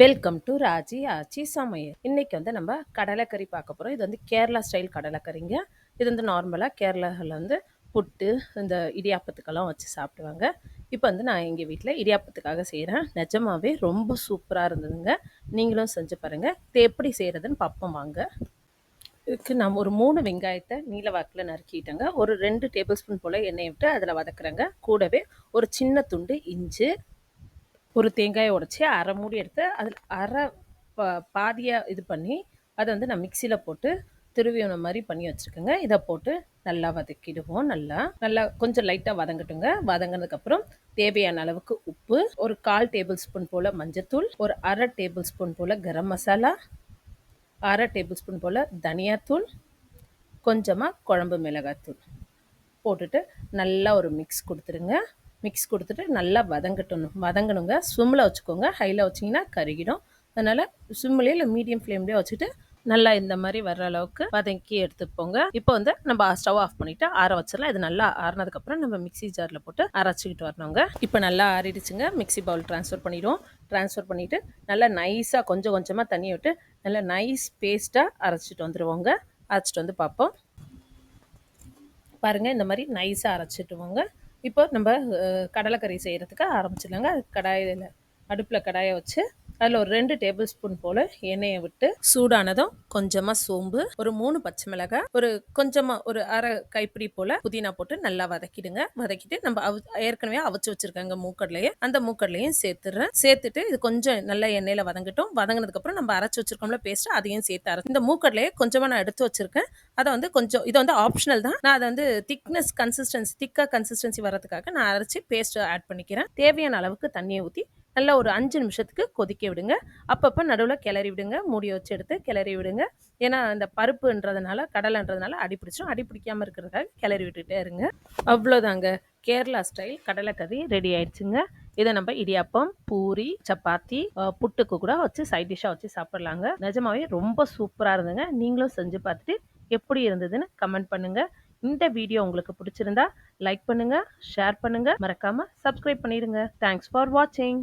Welcome to Raji ஆச்சி சமையல். இன்னைக்கு வந்து நம்ம கடலைக்கறி பார்க்க போகிறோம் இது வந்து கேரளா ஸ்டைல் கடலைக்கறிங்க. இது வந்து நார்மலாக கேரளாவில் வந்து புட்டு இந்த இடியாப்பத்துக்கெல்லாம் வச்சு சாப்பிடுவாங்க. இப்போ வந்து நான் எங்கள் வீட்டில் இடியாப்பத்துக்காக செய்கிறேன் நிஜமாகவே ரொம்ப சூப்பராக இருந்ததுங்க. நீங்களும் செஞ்சு பாருங்கள் இது எப்படி செய்கிறதுன்னு பார்ப்போம் வாங்க. இதுக்கு நான் ஒரு மூணு வெங்காயத்தை நீல வாக்கில் நறுக்கிட்டேங்க. ஒரு ரெண்டு டேபிள் ஸ்பூன் போல் எண்ணெய் விட்டு அதில் வதக்குறேங்க. கூடவே ஒரு சின்ன துண்டு இஞ்சி ஒரு தேங்காயை உடச்சி அரை மூடி எடுத்து அதில் அரை பா பாதியாக இது பண்ணி அதை வந்து நான் மிக்சியில் போட்டு திருவியன மாதிரி பண்ணி வச்சுருக்கேங்க. இதை போட்டு நல்லா வதக்கிடுவோம் நல்லா. நல்லா கொஞ்சம் லைட்டாக வதங்கட்டுங்க. வதங்கினதுக்கப்புறம் தேவையான அளவுக்கு உப்பு ஒரு கால் டேபிள் ஸ்பூன் போல் மஞ்சத்தூள் ஒரு அரை டேபிள் ஸ்பூன் போல் கரம் மசாலா அரை டேபிள் ஸ்பூன் போல் தனியாத்தூள் கொஞ்சமாக குழம்பு மிளகாத்தூள். போட்டுட்டு நல்லா ஒரு மிக்ஸ் கொடுத்துருங்க. மிக்ஸ் கொடுத்துட்டு நல்லா வதங்கட்டணும். வதங்கணுங்க. ஸ்விம்மில் வச்சுக்கோங்க. ஹையில் வச்சிங்கன்னா கருகிடும். அதனால் ஸ்விம்லேயே இல்லை மீடியம் ஃப்ளேம்லேயே வச்சுட்டு நல்லா இந்த மாதிரி வர்ற அளவுக்கு வதக்கி எடுத்துப்போங்க இப்போ வந்து நம்ம ஸ்டவ் ஆஃப் பண்ணிவிட்டு ஆற வச்சிடலாம். இது நல்லா ஆறினதுக்கப்புறம் நம்ம மிக்சி ஜாரில் போட்டு அரைச்சிக்கிட்டு வரணுங்க. இப்போ நல்லா ஆறிடுச்சுங்க. மிக்சி பவுல் ட்ரான்ஸ்ஃபர் பண்ணிடுவோம். ட்ரான்ஸ்ஃபர் பண்ணிவிட்டு நல்லா நைஸாக கொஞ்சம் கொஞ்சமாக தண்ணி விட்டு நல்லா நைஸ் பேஸ்ட்டாக அரைச்சிட்டு வந்துடுவோங்க. அரைச்சிட்டு வந்து பார்ப்போம். பாருங்கள் இந்த மாதிரி நைஸாக அரைச்சிட்டுவோங்க இப்போ நம்ம கடலைக்கறி செய்கிறதுக்கு ஆரம்பிச்சிடலாங்க. கடாயில் அடுப்பில் கடாயை வச்சு அதில் ஒரு ரெண்டு டேபிள் ஸ்பூன் போல் எண்ணெயை விட்டு சூடானதும் கொஞ்சமாக சோம்பு ஒரு மூணு பச்சை மிளகாய் ஒரு கொஞ்சமாக ஒரு அரை கைப்பிடி போல் புதினா போட்டு நல்லா வதக்கிடுங்க. வதக்கிட்டு நம்ம அவ ஏற்கனவே அவிச்சு வச்சுருக்காங்க மூக்கடலையே. அந்த மூக்கடலையும் சேர்த்துடுறேன். சேர்த்துட்டு இது கொஞ்சம் நல்லா எண்ணெயில் வதங்கட்டும். வதங்கினதுக்கப்புறம் நம்ம அரைச்சி வச்சிருக்கோம்ல பேஸ்ட் அதையும் சேர்த்து அரைச்சி இந்த மூக்கடலையே கொஞ்சமாக நான் எடுத்து வச்சுருக்கேன். அதை வந்து கொஞ்சம் இது வந்து ஆப்ஷனல் தான். நான் அதை வந்து திக்னஸ் கன்சிஸ்டன்சி திக்காக கன்சிஸ்டன்சி வரதுக்காக நான் அரைச்சி பேஸ்ட்டு ஆட் பண்ணிக்கிறேன். தேவையான அளவுக்கு தண்ணியை ஊற்றி நல்லா ஒரு அஞ்சு நிமிஷத்துக்கு கொதிக்க விடுங்க. அப்பப்போ நடுவில் கிளறி விடுங்க. மூடி வச்சு எடுத்து கிளறி விடுங்க. ஏன்னா இந்த பருப்புன்றதுனால கடலைன்றதுனால அடி பிடிச்சிடும் அடி பிடிக்காமல் இருக்கிறதுக்காக கிளறி விட்டுட்டே இருங்க. அவ்வளோதாங்க. கேரளா ஸ்டைல் கடலைக்கறி ரெடி ஆயிடுச்சுங்க. இதை நம்ம இடியாப்பம் பூரி சப்பாத்தி புட்டுக்கு கூட வச்சு சைட் டிஷ்ஷாக வச்சு சாப்பிட்லாங்க. நிஜமாவே ரொம்ப சூப்பராக இருந்துங்க நீங்களும் செஞ்சு பார்த்துட்டு எப்படி இருந்ததுன்னு கமெண்ட் பண்ணுங்கள் இந்த வீடியோ உங்களுக்கு பிடிச்சிருந்தா லைக் பண்ணுங்க ஷேர் பண்ணுங்க. மறக்காமல் சப்ஸ்கிரைப் பண்ணிடுங்க. தேங்க்ஸ் ஃபார் வாட்சிங்